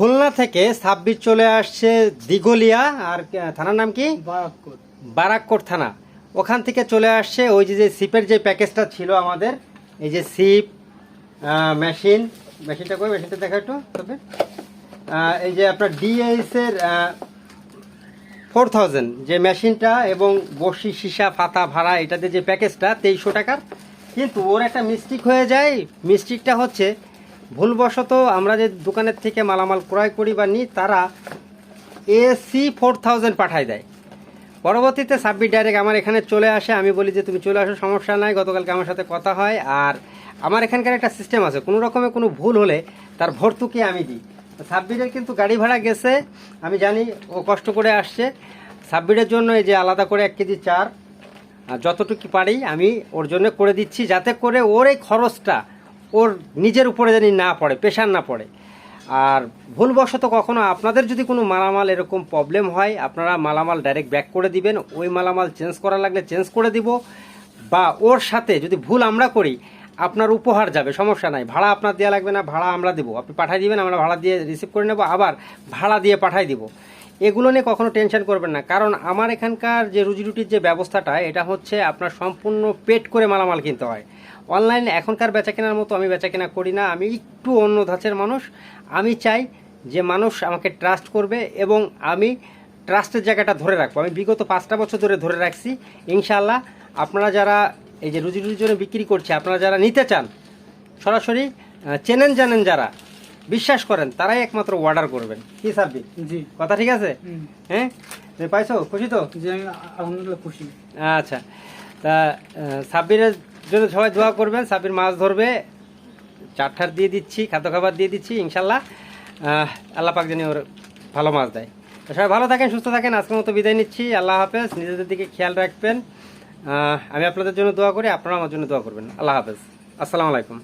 খুলনা থেকে সাব্বির চলে আসছে দিগলিয়া আর থানার নাম কি? বারাককোট। থানা। ওখান থেকে চলে আসছে ওই যে যে সিপের যে প্যাকেজটা ছিল আমাদের এই যে সিপ মেশিন মেশিনটা কই? মেশিনটা দেখা একটু তবে। এই যে আপনার ডিএস এর ফোর থাউজেন্ড যে মেশিনটা এবং বসি সীসা ফাতা ভাড়া এটাতে যে প্যাকেজটা তেইশশো টাকার। কিন্তু ওর একটা মিস্টেক হয়ে যায়। মিস্টেকটা হচ্ছে ভুলবশত আমরা যে দোকানের থেকে মালামাল ক্রয় করি বা নিই, তারা এসি ফোর থাউজেন্ড পাঠায় দেয়। পরবর্তীতে সাব্বির ডাইরেক্ট আমার এখানে চলে আসে, আমি বলি যে, তুমি চলে আসো, সমস্যা নাই, গতকালকে আমার সাথে কথা হয়। আর আমার এখানকার একটা সিস্টেম আছে, কোনো রকমে কোনো ভুল হলে তার ভর্তুকি আমি দিই। সাব্বিরের কিন্তু গাড়ি ভাড়া গেছে, আমি জানি ও কষ্ট করে আসছে। সাব্বিরের জন্য এই যে আলাদা করে এক কেজি চার যতটুকু পারি আমি ওর জন্য করে দিচ্ছি, যাতে করে ওর এই খরচটা ওর নিজের উপরে জানি না পড়ে প্রেশার না পড়ে। আর ভুলবশত কখনো আপনাদের যদি কোনো মালামাল এরকম প্রবলেম হয়, আপনারা মালামাল ডাইরেক্ট ব্যাক করে দিবেন। ওই মালামাল চেঞ্জ করা লাগলে চেঞ্জ করে দিব। বা ওর সাথে যদি ভুল আমরা করি, আপনার উপহার যাবে, সমস্যা নাই। ভাড়া আপনার দেওয়া লাগবে না, ভাড়া আমরা দেবো। আপনি পাঠিয়ে দিবেন, আমরা ভাড়া দিয়ে রিসিভ করে নেব। আবার ভাড়া দিয়ে পাঠিয়ে দিব। এগুলো নিয়ে কখনো টেনশন করবেন না। কারণ আমার এখানকার যে রুজি রুটির যে ব্যবস্থাটা, এটা হচ্ছে আপনার সম্পূর্ণ পেট করে মালামাল কিনতে হয়। অনলাইনে এখনকার বেচা কেনার মতো আমি বেচা কেনা করি না। আমি একটু অন্য ধাঁচের মানুষ। আমি চাই যে মানুষ আমাকে ট্রাস্ট করবে এবং আমি ট্রাস্টের জায়গাটা ধরে রাখব। আমি বিগত পাঁচটা বছর ধরে ধরে রাখছি। ইনশাল্লাহ আপনারা যারা এই যে রুজি রুজির জন্য বিক্রি করছে, আপনারা যারা নিতে চান, সরাসরি চেনেন জানেন যারা বিশ্বাস করেন তারাই একমাত্র অর্ডার করবেন। কি সাব্বির? জি। কথা ঠিক আছে? হ্যাঁ? পাইছো? খুশি তো? জি আমি আলহামদুলিল্লাহ খুশি। আচ্ছা। তা সাব্বিরের জন্য সবাই দোয়া করবেন। সাব্বির মাছ ধরবে। চারঠার দিয়ে দিচ্ছি খাদ্য খাবার দিয়ে দিচ্ছি ইনশাল্লাহ। আল্লাহ পাক জানি ওর ভালো মাছ দেয়। তো সবাই ভালো থাকেন সুস্থ থাকেন। আজকের মতো বিদায় নিচ্ছি। আল্লাহ হাফেজ। নিজেদের দিকে খেয়াল রাখবেন। আমি আপনাদের জন্য দোয়া করি আপনারা আমার জন্য দোয়া করবেন। আল্লাহ হাফেজ। আসসালামু আলাইকুম।